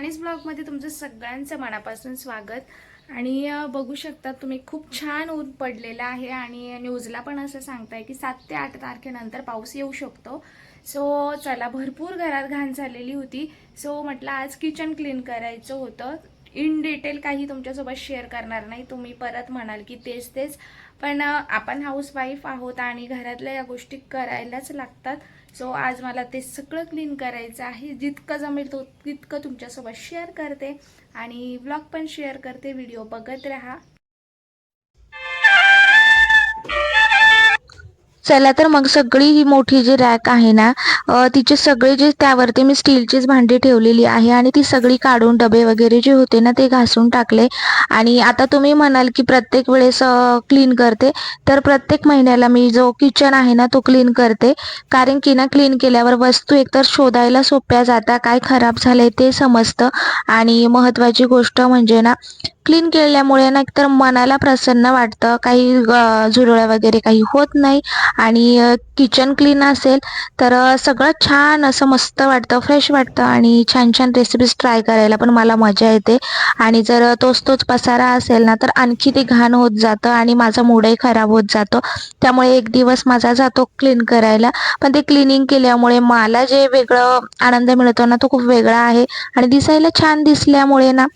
राणीज ब्लॉगमध्ये तुमचं सगळ्यांचं मनापासून स्वागत. आणि बघू शकता तुम्ही खूप छान ऊन पडलेलं आहे आणि न्यूजला पण असं सांगताय की सात ते आठ तारखेनंतर पाऊस येऊ शकतो. सो चला भरपूर घरात घाण झालेली होती. सो म्हटलं आज किचन क्लीन करायचं होतं. इन डिटेल काही तुमच्यासोबत शेअर करणार नाही. तुम्ही परत म्हणाल की तेच तेच. पण आपण हाऊसवाईफ आहोत आणि घरातल्या या गोष्टी करायलाच लागतात. सो आज मला ते सगळं क्लीन करायचं आहे. जितकं जमेल तो तितकं तुमच्यासोबत शेअर करते आणि ब्लॉग पण शेअर करते. व्हिडिओ बघत राहा. चला तर मग सगळी ही मोठी जी रॅक आहे ना तिचे सगळे जे त्यावरती मी स्टीलचीच भांडी ठेवलेली आहे आणि ती सगळी काढून डबे वगैरे जे होते ना ते घासून टाकले. आणि आता तुम्ही म्हणाल की प्रत्येक वेळेस क्लीन करते. तर प्रत्येक महिन्याला मी जो किचन आहे ना तो क्लीन करते. कारण की ना क्लीन केल्यावर वस्तू एकतर शोधायला सोप्या जातात काय खराब झालंय ते समजतं. आणि महत्त्वाची गोष्ट म्हणजे ना क्लीन केल्यामुळे ना एकतर मनाला प्रसन्न वाटतं. काही झुरळ्या वगैरे काही होत नाही आणि किचन क्लीन असेल तर सगळं छान असं मस्त वाटतं फ्रेश वाटतं आणि छान छान रेसिपीज ट्राय करायला पण मला मजा येते. आणि जर तोच तोच पसारा असेल ना तर आणखी ते घाण होत जातं आणि माझा मूडही खराब होत जातो. त्यामुळे एक दिवस माझा जातो क्लीन करायला. पण ते क्लिनिंग केल्यामुळे मला जे वेगळं आनंद मिळतो ना तो खूप वेगळा आहे. आणि दिसायला छान दिसल्यामुळे ना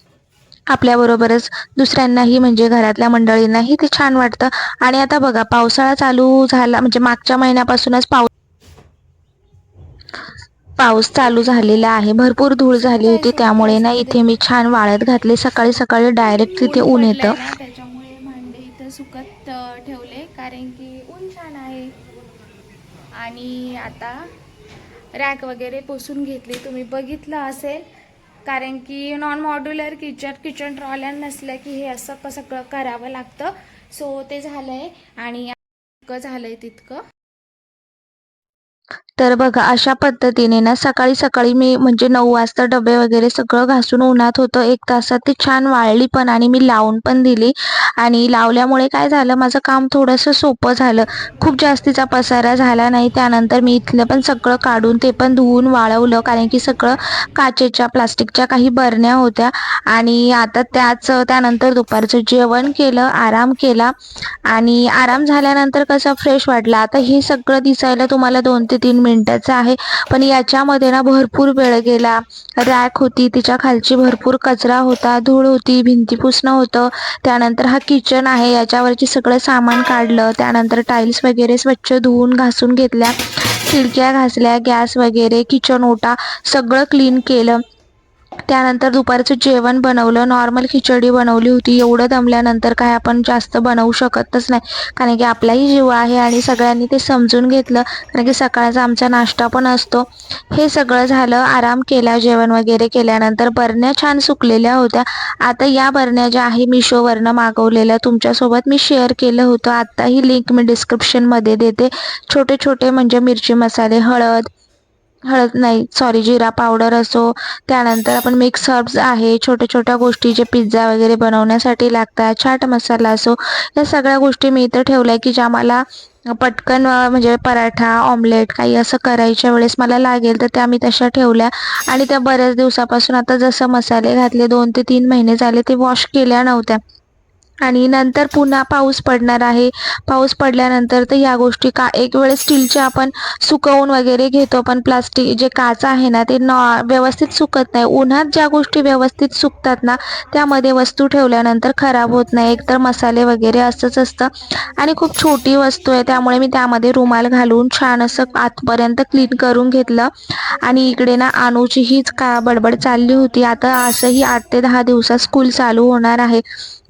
आपल्याबरोबरच दुसऱ्यांनाही म्हणजे घरातल्या मंडळींनाही ते छान वाटतं. आणि आता बघा पावसाळा चालू झाला म्हणजे मागच्या महिन्यापासूनच पाऊस पाऊस चालू झालेला आहे. भरपूर धूळ झाली होती त्यामुळे ना इथे मी छान वाळत घातले. सकाळी सकाळी डायरेक्ट तिथे ऊन येतं. त्याच्यामुळे भांडे इथं सुकत ठेवले. कारण की ऊन छान आहे. आणि आता रॅक वगैरे पुसून घेतली. तुम्ही बघितलं असेल कारण की नॉन मॉड्युलर किचन किचन ट्रॉल्या नसलं की हे असं क- सगळं करावं लागतं. सो ते झालंय आणि इतकं झालंय तितकं. तर बघा अशा पद्धतीने ना सकाळी सकाळी मी म्हणजे नऊ वाजता डबे वगैरे सगळं घासून उन्हात होतं. एक तासात ती छान वाळली पण आणि मी लावून पण दिली. आणि लावल्यामुळे काय झालं माझं काम थोडंसं सोपं झालं. खूप जास्तीचा पसारा झाला नाही. त्यानंतर मी इथलं पण सगळं काढून ते पण धुवून वाळवलं. कारण की सगळं काचेच्या प्लास्टिकच्या काही बरण्या होत्या. आणि आता त्याच त्यानंतर दुपारचं जेवण केलं आराम केला. आणि आराम झाल्यानंतर कसं फ्रेश वाटलं. आता हे सगळं दिसायला तुम्हाला दोन ते ते तीन मिनटाचं आहे. पण याच्यामध्ये ना भरपूर वेळ गेला. रॅक होती तिच्या खालची भरपूर कचरा होता धूळ होती भिंती पुसणं होतं. त्यानंतर हा किचन आहे. याच्यावरची सगळं सामान काढलं. त्यानंतर टाईल्स वगैरे स्वच्छ धुवून घासून घेतल्या. खिडक्या घासल्या गॅस वगैरे किचन ओटा सगळं क्लीन केलं. त्यानंतर दुपारचं जेवण बनवलं. नॉर्मल खिचडी बनवली होती. एवढं दमल्यानंतर काय आपण जास्त बनवू शकतच नाही. कारण की आपलाही जीव आहे आणि सगळ्यांनी ते समजून घेतलं. कारण की सकाळचा आमचा नाश्ता पण असतो. हे सगळं झालं. आराम केला जेवण वगैरे केल्यानंतर बरण्या छान सुकलेल्या होत्या. आता या बरण्या ज्या आहे मिशोवरनं मागवलेल्या तुमच्यासोबत मी शेअर केलं होतं. आत्ता ही लिंक मी डिस्क्रिप्शनमध्ये देते. छोटे छोटे म्हणजे मिरची मसाले हळद हळद नाही सॉरी जिरा पावडर असो त्यानंतर आपण मिक्स हर्ब्स आहे छोट्या छोट्या गोष्टी जे पिझ्झा वगैरे बनवण्यासाठी लागतात चाट मसाला असो या सगळ्या गोष्टी मी इथं ठेवल्या की ज्या मला पटकन म्हणजे पराठा ऑमलेट काही असं करायच्या वेळेस मला लागेल तर त्या मी तशा ठेवल्या. आणि त्या बऱ्याच दिवसापासून आता जसं मसाले घातले दोन ते तीन महिने झाले ते वॉश केल्या नव्हत्या. आणि नंतर पुन्हा पाऊस पडणार आहे. पाऊस पडल्यानंतर तर ह्या गोष्टी का एक वेळेस स्टीलचे आपण सुकवून वगैरे घेतो पण प्लास्टिक जे काच आहे ना ते नॉ व्यवस्थित सुकत नाही. उन्हात ज्या गोष्टी व्यवस्थित सुकतात ना त्यामध्ये वस्तू ठेवल्यानंतर खराब होत नाही. एकतर मसाले वगैरे असंच असतं. आणि खूप छोटी वस्तू आहे त्यामुळे मी त्यामध्ये रुमाल घालून छान असं आतपर्यंत क्लीन करून घेतलं. आणि इकडे ना अनुची हीच का बडबड चालली होती. आता असंही आठ ते दहा दिवसात स्कूल चालू होणार आहे.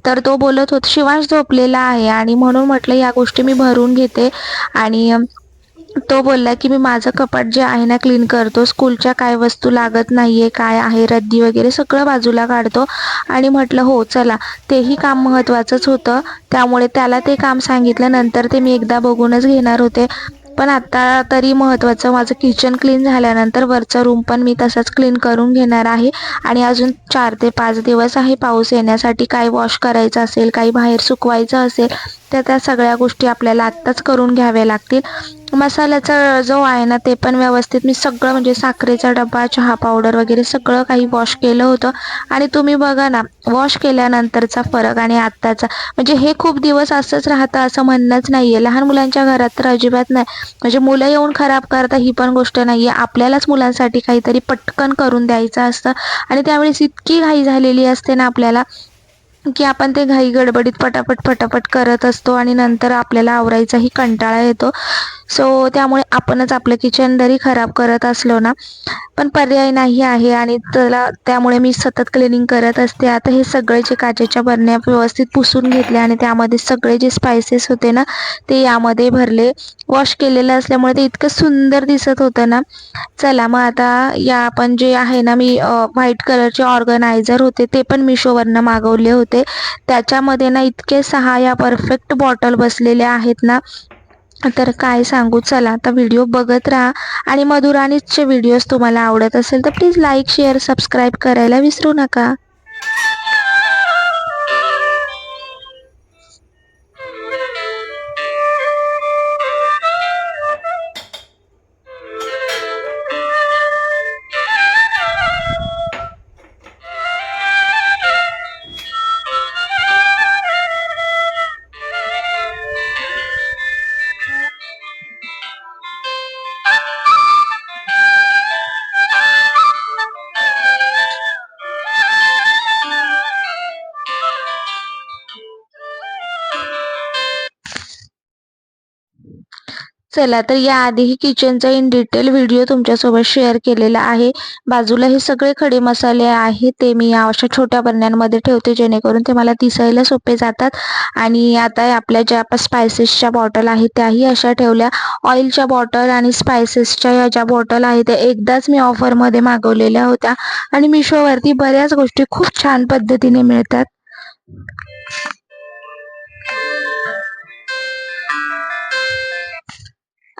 तर तो बोलत होता शिवांश झोपलेला आहे आणि म्हणून म्हटलं या गोष्टी मी भरून घेते. आणि तो बोलला की मी माझं कपाट जे आहे ना क्लीन करतो स्कूलच्या काय वस्तू लागत नाहीये काय आहे रद्दी वगैरे सगळं बाजूला काढतो. आणि म्हटलं हो चला. तेही काम महत्त्वाचंच होतं. त्यामुळे त्याला ते काम सांगितलं नंतर ते मी एकदा बघूनच घेणार होते. पण आता तरी महत्त्वाचं माझं किचन क्लीन झाल्यानंतर वरचा रूम पण मी तसाच क्लीन करून घेणार आहे. आणि अजून चार ते पाच दिवस आहे पाऊस येण्यासाठी. काही वॉश करायचं असेल काही बाहेर सुकवायचं असेल त्या त्या सगळ्या गोष्टी आपल्याला आत्ताच करून घ्याव्या लागतील. मसाल्याचा जो आहे ना ते पण व्यवस्थित मी सगळं म्हणजे साखरेचा डबा चहा पावडर वगैरे सगळं काही वॉश केलं होतं. आणि तुम्ही बघा ना वॉश केल्यानंतरचा फरक आणि आत्ताचा म्हणजे हे खूप दिवस असंच राहतं असं म्हणणंच नाही आहे लहान मुलांच्या घरात तर अजिबात नाही. म्हणजे मुलं येऊन खराब करता ही पण गोष्ट नाही आहे आपल्यालाच मुलांसाठी काहीतरी पटकन करून द्यायचं असतं. आणि त्यावेळेस इतकी घाई झालेली असते ना आपल्याला की आपण ते घाई गडबडीत पटापट पटापट करत असतो आणि नंतर आपल्याला आवरायचाही कंटाळा येतो. सो त्यामुळे आपणच आपलं किचन जरी खराब करत असलो ना पण पर्याय नाही आहे आणि त्याला त्यामुळे मी सतत क्लिनिंग करत असते. आता हे सगळे जे काचेच्या बरण्या व्यवस्थित पुसून घेतल्या आणि त्यामध्ये सगळे जे स्पायसेस होते ना ते यामध्ये भरले. वॉश केलेलं असल्यामुळे ते इतकं सुंदर दिसत होतं ना. चला मग आता या आपण जे आहे ना मी व्हाईट कलरचे ऑर्गनायझर होते ते पण मिशोवरनं मागवले होते. त्याच्यामध्ये ना इतके सहा या परफेक्ट बॉटल बसलेल्या आहेत ना. तर काय सांगू? चला आता व्हिडिओ बघत राहा. आणि मधुराणीचे व्हिडिओज तुम्हाला आवडत असेल तर प्लीज लाईक शेअर सबस्क्राईब करायला विसरू नका. चला तर याआधीही किचनचा इन डिटेल व्हिडिओ तुमच्यासोबत शेअर केलेला आहे. बाजूला हे सगळे खडे मसाले आहेत ते मी या अशा छोट्या बरण्यांमध्ये ठेवते जेणेकरून ते मला दिसायला सोपे जातात. आणि आता आपल्या ज्या स्पायसेसच्या बॉटल आहेत त्याही अशा ठेवल्या. ऑइलच्या बॉटल आणि स्पायसेसच्या या ज्या बॉटल आहेत त्या एकदाच मी ऑफरमध्ये मागवलेल्या होत्या. आणि मिशोवरती बऱ्याच गोष्टी खूप छान पद्धतीने मिळतात.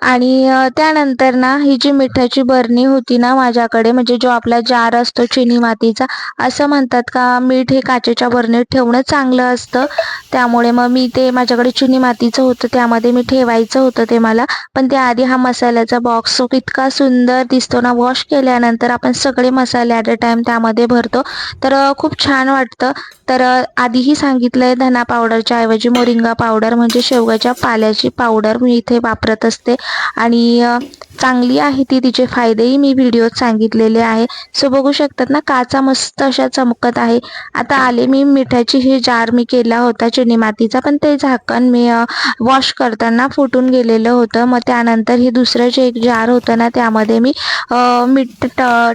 आणि त्यानंतर ना ही जी मिठाची बरणी होती ना माझ्याकडे म्हणजे जो आपला जार असतो चिनी मातीचा असं म्हणतात का मीठ हे काचेच्या बरणीत ठेवणं चांगलं असतं. त्यामुळे मग मी ते माझ्याकडे चिनी मातीचं होतं त्यामध्ये मी ठेवायचं होतं ते मला. पण त्याआधी हा मसाल्याचा बॉक्स इतका सुंदर दिसतो ना वॉश केल्यानंतर आपण सगळे मसाले ॲट अ टाइम त्यामध्ये भरतो. तर खूप छान वाटतं. तर आधीही आधीही सांगितलंय धना पावडरच्या ऐवजी मोरिंगा पावडर म्हणजे शेवगाच्या पाल्याची पावडर मी इथे वापरत असते. आणि चांगली आहे ती तिचे फायदेही मी व्हिडिओत सांगितलेले आहे. सो बघू शकतात ना काचा मस्त अशा चमकत आहे. आता आले मी मिठाची हे जार मी केला होता चिनी मातीचा पण ते झाकण मी वॉश करताना फुटून गेलेलं होतं. मग त्यानंतर हे दुसरं जे एक जार होतं ना त्यामध्ये मी मीठ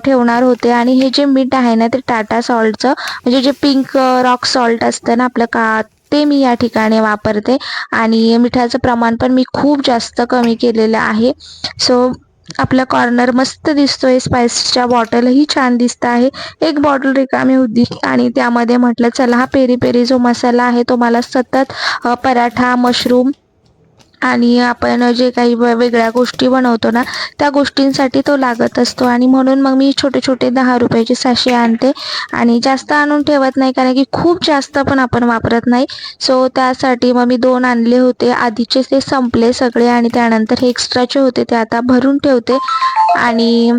ठेवणार होते. आणि हे जे मीठ आहे ना ते टाटा सॉल्टचं म्हणजे जे पिंक रॉक सॉल्ट असतं ना आपलं का ते मी या ठिकाणी वापरते. आणि मिठाचं प्रमाण पण मी खूप जास्त कमी केलेलं आहे. सो आपला कॉर्नर मस्त दिसतोय. स्पायसच्या बॉटलही छान दिसत आहे. एक बॉटल रिकामी होती आणि त्यामध्ये म्हटलं चला हा पेरी पेरी जो मसाला आहे तो मला सतत पराठा मशरूम आणि आपण जे काही वेगळ्या गोष्टी बनवतो ना त्या गोष्टींसाठी तो लागत असतो. आणि म्हणून मग मी छोटे छोटे दहा रुपयाचे सॅशे आणते. आणि जास्त आणून ठेवत नाही कारण की खूप जास्त पण आपण वापरत नाही. सो त्यासाठी मग मी दोन आणले होते. आधीचे ते संपले सगळे आणि त्यानंतर हे एक्स्ट्राचे होते ते आता भरून ठेवते. आणि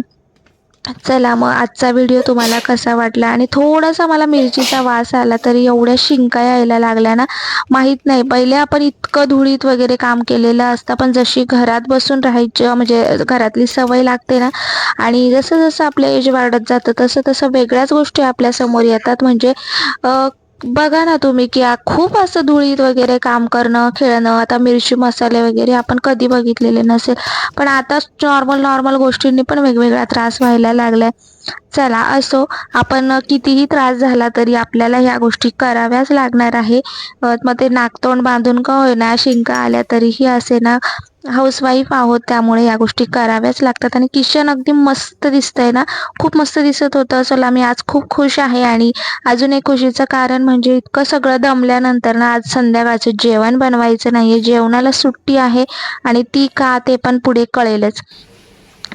चला मग आजचा व्हिडिओ तुम्हाला कसा वाटला? आणि थोडासा मला मिरचीचा वास आला तरी एवढ्या शिंका यायला लागल्या ना? माहीत नाही. पहिले आपण इतकं धुळीत वगैरे काम केलेलं असतं पण जशी घरात बसून राहायचं म्हणजे घरातली सवय लागते ना? आणि जसं जसं आपलं एज वाढत जातं तसं तसं वेगळ्याच गोष्टी आपल्यासमोर येतात. म्हणजे बघा ना तुम्ही की खूप असं धुळीत वगैरे काम करणं खेळणं आता मिरची मसाले वगैरे आपण कधी बघितलेले नसेल. पण आता नॉर्मल नॉर्मल गोष्टींनी पण वेगवेगळा त्रास व्हायला लागलाय. चला असो आपण कितीही त्रास झाला तरी आपल्याला ह्या गोष्टी कराव्याच लागणार आहे. मग ते नाकतोंड बांधून का होईना शिंका आल्या तरीही असे ना हाऊसवाईफ आहोत त्यामुळे या गोष्टी कराव्याच लागतात. आणि किचन अगदी मस्त दिसतंय ना? खूप मस्त दिसत होतं. चला मी आज खूप खुश आहे आणि अजून एक खुशीचं कारण म्हणजे इतकं सगळं दमल्यानंतर ना आज संध्याकाळचं जेवण बनवायचं नाहीये. जेवणाला सुट्टी आहे आणि ती का ते पण पुढे कळेलच.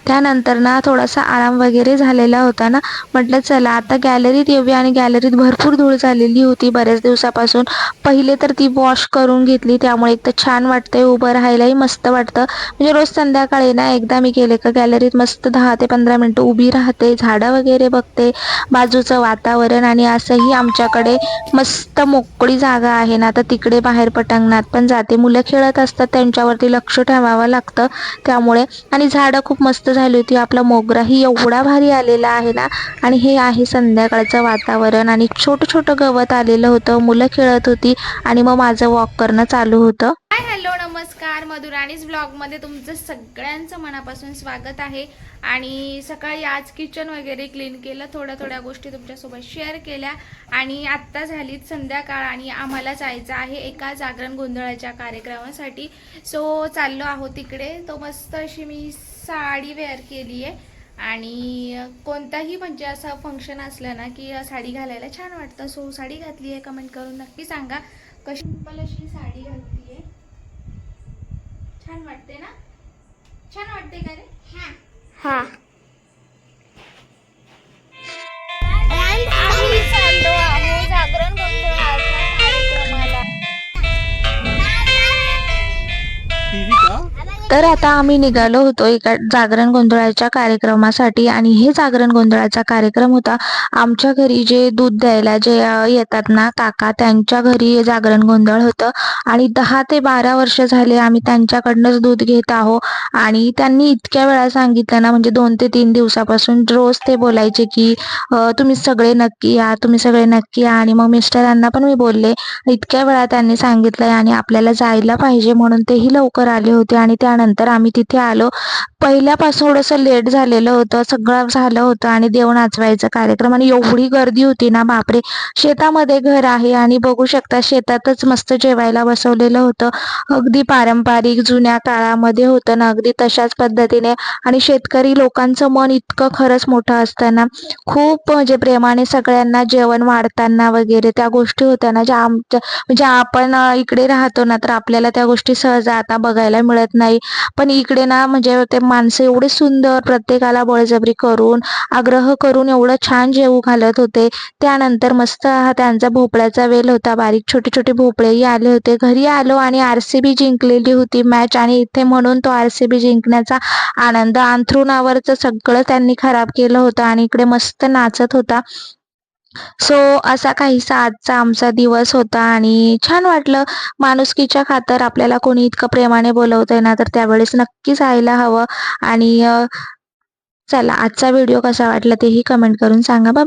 त्यानंतर ना थोडासा आराम वगैरे झालेला होता ना. म्हटलं चला आता गॅलरीत येऊया आणि गॅलरीत भरपूर धूळ झालेली होती बऱ्याच दिवसापासून. पहिले तर ती वॉश करून घेतली त्यामुळे एक तर छान वाटतंय उभं राहायलाही मस्त वाटतं. म्हणजे रोज संध्याकाळी ना एकदा मी गेले का गॅलरीत मस्त दहा ते पंधरा मिनटं उभी राहते झाडं वगैरे बघते बाजूचं वातावरण आणि असंही आमच्याकडे मस्त मोकळी जागा आहे ना. तर तिकडे बाहेर पटांगणात पण जाते. मुलं खेळत असतात त्यांच्यावरती लक्ष ठेवावं लागतं त्यामुळे. आणि झाडं खूप मस्त झाली होती. आपला मोगराही एवढा भारी आलेला आहे ना. आणि हे आहे संध्याकाळचं वातावरण. आणि छोटं छोटं गवत आलेलं होतं. मुलं खेळत होती. आणि मग माझं वॉक करणं चालू होतं. हॅलो नमस्कार. मधुराणीज ब्लॉगमध्ये तुमचं सगळ्यांचं मनापासून स्वागत आहे. आणि सकाळी आज किचन वगैरे क्लीन केलं. थोड्या थोड्या गोष्टी तुमच्यासोबत शेअर केल्या. आणि आत्ता झालीत संध्याकाळ आणि आम्हाला जायचं आहे एका जागरण गोंधळाच्या कार्यक्रमासाठी. सो चाललो आहोत तिकडे तो मस्त अशी मी साडी वेअर केली आहे. आणि कोणताही म्हणजे असं फंक्शन असलं ना की साडी घालायला छान वाटतं. सो साडी घातली आहे कमेंट करून नक्की सांगा. कशी सिंपल अशी साडी घातली आहे? छान वाटते ना? छान वाटते का रे? हा. आम्ही चाललो तर आता आम्ही निघालो होतो एका जागरण गोंधळाच्या कार्यक्रमासाठी आणि हे जागरण गोंधळाचा कार्यक्रम होता. आमच्या घरी जे दूध द्यायला जे येतात ना काका त्यांच्या घरी जागरण गोंधळ होतं आणि दहा ते बारा वर्ष झाले आम्ही त्यांच्याकडनंच दूध घेत आहो आणि त्यांनी इतक्या वेळा सांगितलं ना म्हणजे दोन ते तीन दिवसापासून रोज ते बोलायचे की तुम्ही सगळे नक्की या तुम्ही सगळे नक्की या आणि मग मिस्टरांना पण मी बोलले. इतक्या वेळा त्यांनी सांगितलंय आणि आपल्याला जायला पाहिजे म्हणून तेही लवकर आले होते आणि त्यानंतर आम्ही तिथे आलो. पहिल्यापासून थोडंसं लेट झालेलं होतं सगळं झालं होतं आणि देव नाचवायचा कार्यक्रम. आणि एवढी गर्दी होती ना बापरे! शेतामध्ये घर आहे आणि बघू शकता शेतातच मस्त जेवायला बसवलेलं होतं. अगदी पारंपरिक जुन्या काळामध्ये होतं ना अगदी तशाच पद्धतीने. आणि शेतकरी लोकांचं मन इतकं खरंच मोठं असतं ना खूप म्हणजे प्रेमाने सगळ्यांना जेवण वाढताना वगैरे त्या गोष्टी होत्या ना ज्या आमच्या म्हणजे आपण इकडे राहतो ना तर आपल्याला त्या गोष्टी सहज आता बघायला मिळत नाही. पण इकडे ना म्हणजे ते माणसं एवढे सुंदर प्रत्येकाला बळजबरी करून आग्रह करून एवढं छान जेवू घालत होते. त्यानंतर मस्त हा त्यांचा भोपळ्याचा वेल होता. बारीक छोटे छोटे भोपळेही आले होते. घरी आलो आणि आर सी बी जिंकलेली होती मॅच आणि इथे म्हणून तो आर सी बी जिंकण्याचा आनंद अंथरुणावरचं सगळं त्यांनी खराब केलं होतं आणि इकडे मस्त नाचत होता. सो असा काहीसा आजचा आमचा दिवस होता आणि छान वाटलं. माणुसकीच्या खातर आपल्याला कोणी इतकं प्रेमाने बोलवतंय ना तर त्यावेळेस नक्की जायला हवं. आणि चला आजचा व्हिडिओ कसा वाटला तेही कमेंट करून सांगा. बाय